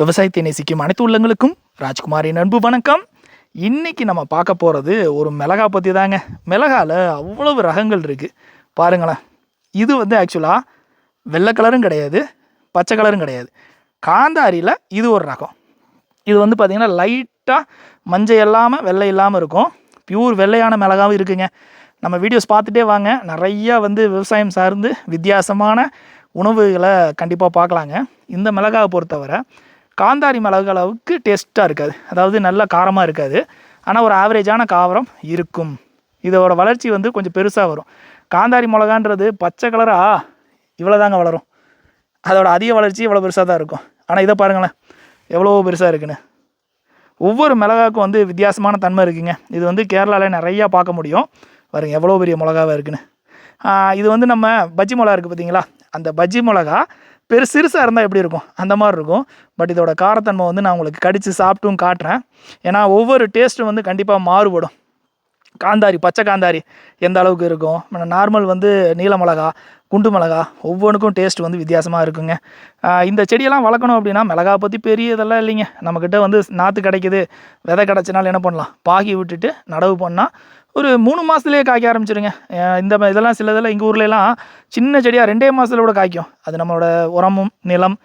விவசாயத்தை நேசிக்கும் அனைத்து உள்ளங்களுக்கும் ராஜ்குமாரின் அன்பு வணக்கம். இன்றைக்கி நம்ம பார்க்க போகிறது ஒரு மிளகா பற்றி தாங்க மிளகாவில் அவ்வளவு ரகங்கள் இருக்குது பாருங்களேன். இது வந்து ஆக்சுவலாக வெள்ளை கலரும் கிடையாது பச்சை கலரும் கிடையாது. காந்தாரியில் இது ஒரு ரகம். இது வந்து பார்த்திங்கன்னா லைட்டாக மஞ்சள் இல்லாமல் வெள்ளை இல்லாமல் இருக்கும். பியூர் வெள்ளையான மிளகாவும் இருக்குங்க. நம்ம வீடியோஸ் பார்த்துட்டே வாங்க. நிறையா வந்து விவசாயம் சார்ந்து வித்தியாசமான உணவுகளை கண்டிப்பாக பார்க்கலாங்க. இந்த மிளகாவை பொறுத்தவரை காந்தாரி மிளகு அளவுக்கு டேஸ்ட்டாக இருக்காது. அதாவது நல்ல காரமாக இருக்காது. ஆனால் ஒரு ஆவரேஜான காரம் இருக்கும். இதோட வளர்ச்சி வந்து கொஞ்சம் பெருசாக வரும். காந்தாரி மிளகான்றது பச்சை கலராக இவ்வளோ தாங்க வளரும். அதோட அதிக வளர்ச்சி இவ்வளோ பெருசாக தான் இருக்கும். ஆனால் இதை பாருங்களேன். எவ்வளோ பெருசாக இருக்குன்னு. ஒவ்வொரு மிளகாவுக்கும் வந்து வித்தியாசமான தன்மை இருக்குங்க. இது வந்து கேரளாவில் நிறையா பார்க்க முடியும். பாருங்க எவ்வளோ பெரிய மிளகாவாக இருக்குன்னு. இது வந்து நம்ம பஜ்ஜி மிளகா இருக்குது பார்த்தீங்களா அந்த பஜ்ஜி மிளகா பெரு சிறுசாக இருந்தால் எப்படி இருக்கும்? அந்த மாதிரி இருக்கும். பட் இதோட காரத்தன்மை வந்து நான் உங்களுக்கு கடித்து சாப்பிட்டும் காட்டுறேன். ஏன்னா ஒவ்வொரு டேஸ்ட்டும் வந்து கண்டிப்பாக மாறுபடும். காந்தாரி பச்சை காந்தாரி எந்த அளவுக்கு இருக்கும்? நார்மல் வந்து நீல மிளகா குண்டு மிளகா ஒவ்வொன்றுக்கும் டேஸ்ட் வந்து வித்தியாசமாக இருக்குங்க. இந்த செடியெல்லாம் வளர்க்கணும் அப்படின்னா மிளகா பற்றி பெரிய இதெல்லாம் இல்லைங்க. நம்மக்கிட்ட வந்து நாற்று கிடைக்குது விதை கிடச்சினாலும் என்ன பண்ணலாம்? பாகி விட்டுட்டு நடவு பண்ணால் ஒரு மூணு மாதத்துலேயே காய்க்க ஆரம்பிச்சிருங்க. இந்த இதெல்லாம் சில இதெல்லாம் எங்கள் ஊர்லலாம் சின்ன செடியாக ரெண்டே மாதத்துல கூட காய்க்கும். அது நம்மளோட உரமும் நிலம்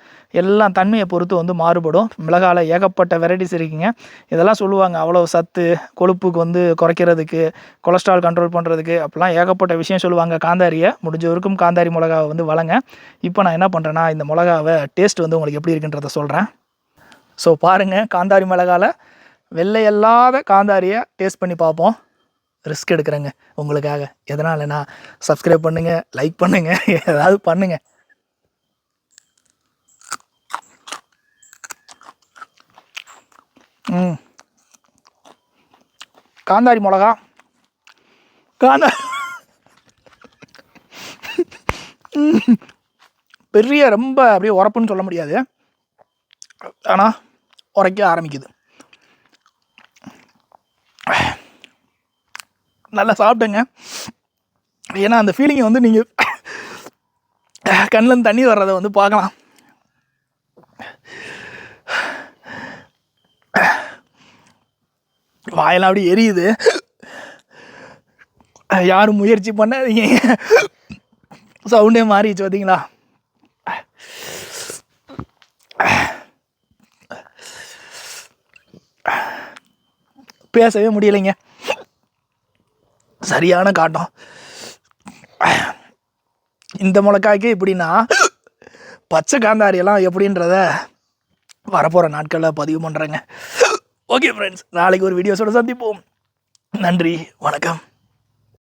எல்லாம் தன்மையை பொறுத்து வந்து மாறுபடும். மிளகால ஏகப்பட்ட வெரைட்டிஸ் இருக்குங்க. இதெல்லாம் சொல்லுவாங்க அவ்வளோ சத்து கொழுப்புக்கு வந்து குறைக்கிறதுக்கு கொலஸ்ட்ரால் கண்ட்ரோல் பண்ணுறதுக்கு அப்படிலாம் ஏகப்பட்ட விஷயம் சொல்லுவாங்க. காந்தாரியை முடிஞ்சவருக்கும் கா காந்தாரி மிளகாவை வந்து வளங்க. இப்போ நான் என்ன பண்ணுறேன்னா இந்த மிளகாவை டேஸ்ட் வந்து உங்களுக்கு எப்படி இருக்குன்றத சொல்கிறேன் ஸோ பாருங்கள் காந்தாரி மிளகாவில் வெள்ளையல்லாத காந்தாரியை டேஸ்ட் பண்ணி பார்ப்போம். ரிஸ்க் எடுக்கிறேங்க உங்களுக்காக. எதனாலனா சப்ஸ்கிரைப் பண்ணுங்கள் லைக் பண்ணுங்கள் ஏதாவது பண்ணுங்கள் ம். காந்தாரி மிளகா. காந்தா ம். பெரிய ரொம்ப அப்படியே உரப்புன்னு சொல்ல முடியாது. ஆனால் உரைக்க ஆரம்பிக்குது. நல்லா சாப்பிட்டேங்க. ஏன்னா அந்த ஃபீலிங்கை வந்து நீங்கள் கண்ணில் தண்ணி வர்றதை வந்து பார்க்கலாம். வாயெல்லாம் அப்படி எரியுது. யாரும் முயற்சி பண்ணாதீங்க. சவுண்டே மாறிடுச்சு பார்த்தீங்களா பேசவே முடியலைங்க. சரியான காட்டம். இந்த மிளகாய்க்கு எப்படின்னா பச்சை காந்தாரியெல்லாம் எப்படின்றத வரப்போகிற நாட்களில் பதிவு பண்ணுறேங்க ஓகே ஃப்ரெண்ட்ஸ் நாளைக்கு ஒரு வீடியோஸோட சந்திப்போம். நன்றி வணக்கம்.